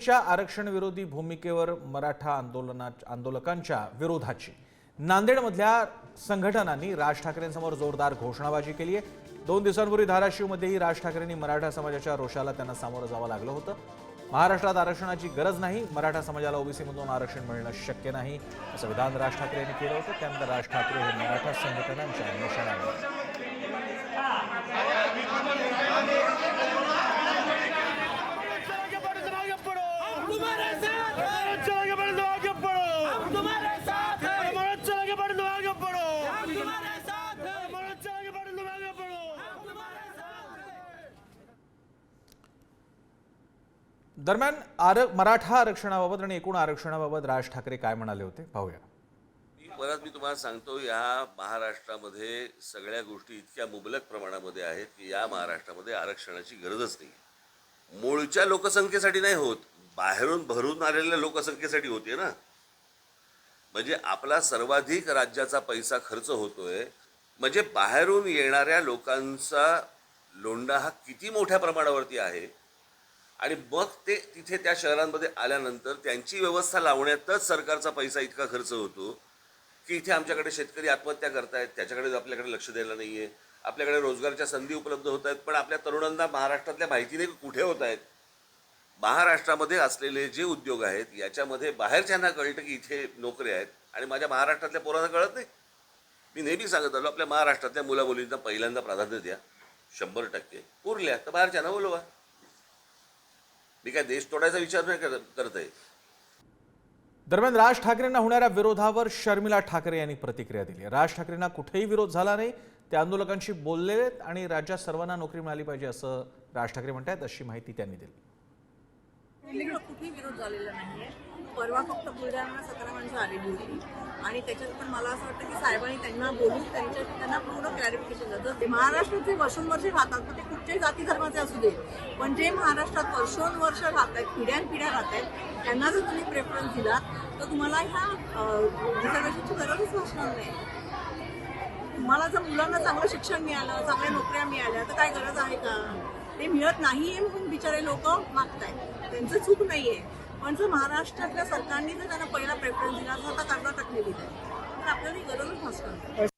ठाकरेंच्या आरक्षणविरोधी भूमिकेवर मराठा आंदोलना आंदोलकांच्या विरोधाची. नांदेडमधल्या संघटनांनी राज ठाकरेंसमोर जोरदार घोषणाबाजी केली आहे. दोन दिवसांपूर्वी धाराशिवमध्येही राज ठाकरेंनी मराठा समाजाच्या रोषाला त्यांना सामोरं जावं लागलं होतं. महाराष्ट्रात आरक्षणाची गरज नाही मराठा समाजाला ओबीसीमधून आरक्षण मिळणं शक्य नाही असं विधान राज ठाकरे यांनी केलं होतं. त्यानंतर राज ठाकरे हे मराठा संघटनांच्या निशाणावर दरम्यान आर मराठा आरक्षणाबाबत आणि एकूण आरक्षणाबाबत राज ठाकरे काय म्हणाले होते? पाहूया. मी परत मी तुम्हाला सांगतो या महाराष्ट्रामध्ये सगळ्या गोष्टी इतक्या मुबलक प्रमाणामध्ये आहेत की या महाराष्ट्रामध्ये आरक्षणाची गरजच नाही मूळच्या लोकसंख्येसाठी नाही होत बाहेरून भरून आलेल्या लोकसंख्येसाठी होते ना. म्हणजे आपला सर्वाधिक राज्याचा पैसा खर्च होतोय म्हणजे बाहेरून येणाऱ्या लोकांचा लोंढा हा किती मोठ्या प्रमाणावरती आहे आणि मग ते तिथे त्या शहरांमध्ये आल्यानंतर त्यांची व्यवस्था लावण्यातच सरकारचा पैसा इतका खर्च होतो की इथे आमच्याकडे शेतकरी आत्महत्या करतायत त्याच्याकडे आपल्याकडे लक्ष द्यायला नाही आहे आपल्याकडे रोजगारच्या संधी उपलब्ध होत आहेत पण आपल्या तरुणांना महाराष्ट्रातल्या माहिती नाही कुठे होत आहेत महाराष्ट्रामध्ये असलेले जे उद्योग आहेत याच्यामध्ये बाहेरच्यांना कळतं की इथे नोकऱ्या आहेत आणि माझ्या महाराष्ट्रातल्या पोरांना कळत नाही. मी नेहमी सांगत आलो आपल्या महाराष्ट्रातल्या मुलामुलींना पहिल्यांदा प्राधान्य द्या शंभर टक्के. उरल्या तर बाहेरच्यांना बोलवा. मी काय देश तोडायचा विचार नाही करत आहे. दरम्यान राज ठाकरेंना होणाऱ्या विरोधावर शर्मिला ठाकरे यांनी प्रतिक्रिया दिली. राज ठाकरेंना कुठेही विरोध झाला नाही ते आंदोलकांशी बोलले आणि राज्यात सर्वांना नोकरी मिळाली पाहिजे असं राज ठाकरे म्हणतात अशी माहिती त्यांनी दिली. कुठेही विरोध झालेला नाहीये. परवा फक्त बुलढाणा सतरा माणसं आलेली होती. आणि त्याच्यात पण मला असं वाटतं की साहेबांनी त्यांना बोलून त्यांच्या त्यांना पूर्ण क्लॅरिफिकेशन झालं जर महाराष्ट्राचे वर्षोनवर्षे राहतात तर ते कुठच्याही जाती धर्माचे असू दे पण जे महाराष्ट्रात वर्षोनवर्ष राहत आहेत पिढ्यानपिढ्या राहत आहेत त्यांना जर तुम्ही प्रेफरन्स दिला तर तुम्हाला ह्या रिझर्वेशनची गरजच भासणार नाही. तुम्हाला जर मुलांना चांगलं शिक्षण मिळालं चांगल्या नोकऱ्या मिळाल्या तर काय गरज आहे का? ते मिळत नाहीये म्हणून बिचारे लोक मागतायत. त्यांचं चूक नाहीये. पण जर महाराष्ट्रातल्या सरकारने जर त्यांना पहिला प्रेफरन्स दिला तर आता कर्नाटकने दिलाय तर आपल्याला गरजच भासणार